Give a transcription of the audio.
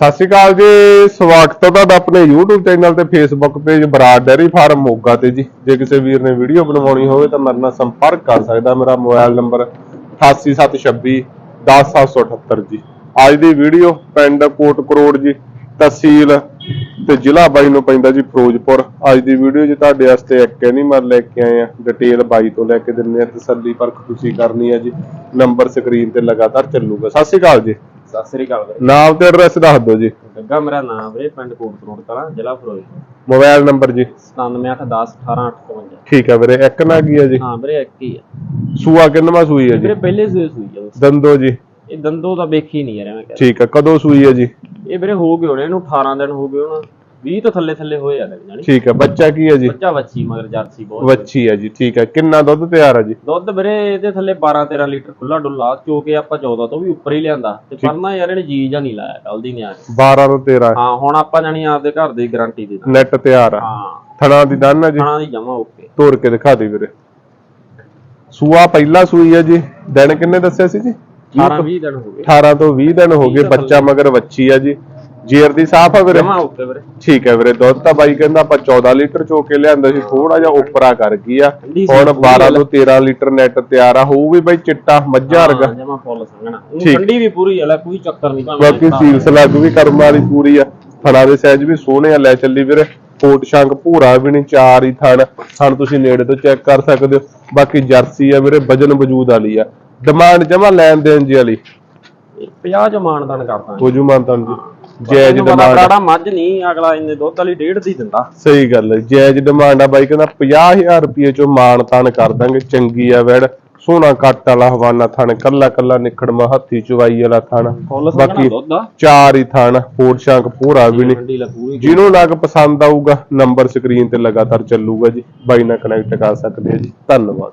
ਸਤਿ ਸ਼੍ਰੀ ਅਕਾਲ ਜੀ, ਸਵਾਗਤ ਹੈ ਤੁਹਾਡਾ ਆਪਣੇ YouTube ਚੈਨਲ ਤੇ Facebook page Brar dairy farm Moga ਤੇ ਜੀ। ਜੇ ਕਿਸੇ ਵੀਰ ਨੇ ਵੀਡੀਓ ਬਣਵਾਉਣੀ ਹੋਵੇ ਤਾਂ ਮੇਰੇ ਨਾਲ ਸੰਪਰਕ ਕਰ ਸਕਦਾ ਮੇਰਾ ਮੋਬਾਈਲ ਨੰਬਰ 88726 10778 ਜੀ। ਅੱਜ ਦੀ ਵੀਡੀਓ ਪਿੰਡ ਕੋਟ ਕਰੋੜ ਜੀ, ਤਹਿਸੀਲ ਤੇ ਜ਼ਿਲ੍ਹਾ ਬਾਈ ਨੂੰ ਪੈਂਦਾ ਜੀ, ਫਿਰੋਜ਼ਪੁਰ। ਅੱਜ ਦੀ ਵੀਡੀਓ 'ਚ ਤੁਹਾਡੇ ਵਾਸਤੇ ਇੱਕ ਐਨੀਮਲ ਲੈ ਕੇ ਆਏ ਆ ਡਿਟੇਲ ਬਾਈ ਤੋਂ ਲੈ ਕੇ ਦਿੰਨੇ ਆ ਤਸੱਲੀ ਪਰਖ ਤੁਸੀਂ ਕਰਨੀ ਹੈ ਜੀ। ਨੰਬਰ ਸਕਰੀਨ ਤੇ ਲਗਾਤਾਰ ਚੱਲੂਗਾ। ਸਤਿ ਸ਼੍ਰੀ ਅਕਾਲ ਜੀ। ਸਤਿ ਸ੍ਰੀ ਅਕਾਲ ਵੀਰੇ। ਨਾਮ ਤੇ ਐਡਰੈਸ ਦੱਸ ਦਿਓ ਜੀ। ਗੱਗਾ ਮੇਰਾ ਨਾਮ ਵੀਰੇ ਪਿੰਡ ਕੋਟ ਕਰੋੜ ਕਲਾਂ ਜ਼ਿਲ੍ਹਾ ਫਿਰੋਜ਼ਪੁਰ। ਮੋਬਾਈਲ ਨੰਬਰ ਜੀ। 9781101858 ਠੀਕ ਹੈ ਵੀਰੇ ਇੱਕ ਨਾ ਕੀ ਹੈ ਜੀ? ਹਾਂ ਵੀਰੇ ਇੱਕ ਹੀ ਆ। ਸੂਆ ਕਿੰਨਵਾਂ ਸੂਈ ਹੈ ਵੀਰੇ ਜੀ ਪਹਿਲੇ ਸੂਏ ਸੂਈ ਆ ਬਸ। ਦੰਦੋ ਜੀ। ਇਹ ਦੰਦੋ ਤਾਂ ਵੇਖੀ ਨਹੀਂ ਯਾਰ ਮੈਂ ਕਹਿੰਦਾ ਠੀਕ ਹੈ ਕਦੋਂ ਸੂਈ ਹੈ ਜੀ? ਇਹ ਵੀਰੇ ਹੋ ਗਏ ਹੋਣੇ ਇਹਨੂੰ 18 ਦਿਨ ਹੋ ਗਏ ਹੋਣਾ। 20 ਤੋਂ ਥੱਲੇ ਥੱਲੇ ਹੋਏ ਆ ਲੱਗ ਜਾਣੀ। ਠੀਕ ਹੈ ਬੱਚਾ ਕੀ ਹੈ ਜੀ? ਬੱਚਾ ਵੱਛੀ ਮਗਰ ਜਰਸੀ ਬਹੁਤ ਵੱਛੀ ਹੈ ਜੀ ਠੀਕ ਹੈ ਕਿੰਨਾ ਦੁੱਧ ਤਿਆਰ ਹੈ ਜੀ? ਦੁੱਧ ਵੀਰੇ ਇਹਦੇ ਥੱਲੇ 12 13 ਲੀਟਰ ਖੁੱਲਾ ਡੁੱਲਾ ਚੋ ਕੇ ਆਪਾਂ 14 ਤੋਂ ਵੀ ਉੱਪਰ ਹੀ ਲਿਆਂਦਾ। ਤੇ ਪਰਨਾ ਯਾਰ ਇਹਨੇ ਜੀ ਜਾਂ ਨਹੀਂ ਲਾਇਆ ਕੱਲ ਦੀ ਨਿਆ 12 ਤੋਂ 13 ਹਾਂ ਹੁਣ ਆਪਾਂ ਜਾਣੀ ਆਪਦੇ ਘਰ ਦੀ ਗਾਰੰਟੀ ਦੇ ਦਾਂ ਨੈਟ ਤਿਆਰ ਹੈ ਹਾਂ। ਥਣਾ ਦੀ ਦੰਨ ਹੈ ਜੀ? ਖਾਣਾ ਦੀ ਜਮਾ ਓਕੇ ਤੋੜ ਕੇ ਦਿਖਾ ਦੇ ਵੀਰੇ। ਸੂਆ ਪਹਿਲਾ ਸੂਈ ਹੈ ਜੀ। ਦਿਨ ਕਿੰਨੇ ਦੱਸਿਆ ਸੀ ਜੀ? 18 20 ਦਿਨ ਹੋ ਗਏ। 18 ਤੋਂ 20 ਦਿਨ ਹੋ ਗਏ ਬੱਚਾ ਮਗਰ ਵੱਛੀ ਹੈ ਜੀ। ਜੇਰ ਦੀ ਸਾਫ਼ ਹੈ ਵੀਰੇ? ਜਮਾ ਓਕੇ ਵੀਰੇ। ਠੀਕ ਹੈ ਵੀਰੇ ਦੁੱਧ ਤਾਂ ਬਾਈ ਕਹਿੰਦਾ ਆਪਾਂ 14 ਲੀਟਰ ਚੋ ਕੇ ਲਿਆਂਦਾ ਸੀ ਥੋੜਾ ਜਿਹਾ ਉੱਪਰਾ ਕਰ ਗਈ ਆ। ਹੁਣ ਪੂਰੀ 12 ਗੱਲ। ਤੋਂ 13 ਲੀਟਰ ਨੈਟ ਤਿਆਰ ਆ ਹੋਊ ਵੀ ਬਾਈ ਚਿੱਟਾ ਮੱਝਾਂ ਵਰਗਾ। ਜਮਾ ਫੁੱਲ ਠੀਕ। ਠੰਡੀ ਵੀ ਪੂਰੀ ਹੈ ਲੈ ਕੋਈ ਚੱਕਰ ਨਹੀਂ ਭਾਵੇਂ ਬਾਕੀ ਸੀਲਸ ਲੱਗ ਵੀ ਕਰਮ ਵਾਲੀ ਪੂਰੀ ਆ। ਥਣਾ ਦੇ ਸਾਈਜ਼ ਵੀ ਸੋਹਣੇ ਆ ਲੈ ਚੱਲੀ ਵੀਰੇ। ਕੋਟ ਸ਼ੰਕ ਭੂਰਾ ਵੀ ਨਹੀਂ ਚਾਰ ਹੀ ਥਣ। ਥਣ ਤੁਸੀਂ ਨੇੜੇ ਤੋਂ ਚੈੱਕ ਕਰ ਸਕਦੇ ਹੋ। ਬਾਕੀ ਜਰਸੀ ਆ ਵੀਰੇ ਵਜਨ ਵਜੂਦ ਵਾਲੀ ਆ। ਡਿਮਾਂਡ ਜਮਾ ਲੈਣ ਦੇਣ ਜੀ ਵਾਲੀ। 50 ਚ ਮਾਨਦਾਨ ਕਰਦਾ। ਹੋਜੂ ਮਾਨਤਾਨ ਜੀ ਜਾਇਜ਼ ਡਿਮਾਂਡ ਬੜਾ ਮੱਝ ਨਹੀਂ ਅਗਲਾ ਇੰਨੇ ਦੁੱਧ ਵਾਲੀ ਡੇਢ ਦੀ ਦਿੰਦਾ। ਸਹੀ ਗੱਲ ਹੈ ਜਾਇਜ਼ ਡਿਮਾਂਡ ਆ ਬਾਈ ਕਹਿੰਦਾ 50000 ਰੁਪਏ ਚੋਂ ਮਾਨ ਤਾਨ ਕਰ ਦਾਂਗੇ ਚੰਗੀ ਆ ਵੈੜ ਸੋਹਣਾ ਕੱਟ ਵਾਲਾ ਹਵਾਨਾ ਥਣ ਕੱਲਾ ਕੱਲਾ ਨਿਖੜਮਾ ਹੱਥੀ ਚਵਾਈ ਵਾਲਾ ਥਣ ਬਾਕੀ ਆ ਚਾਰ ਹੀ ਥਣ ਕੋਟ ਸ਼ੰਕ ਪੂਰਾ ਵੀ ਨਹੀਂ ਜਿਹਨੂੰ ਨਗ ਪਸੰਦ ਆਊਗਾ ਨੰਬਰ ਸਕਰੀਨ ਤੇ ਲਗਾਤਾਰ ਚੱਲੂਗਾ ਜੀ ਬਾਈ ਨਾਲ ਕਨੈਕਟ ਕਰ ਸਕਦੇ ਆ ਜੀ ਧੰਨਵਾਦ।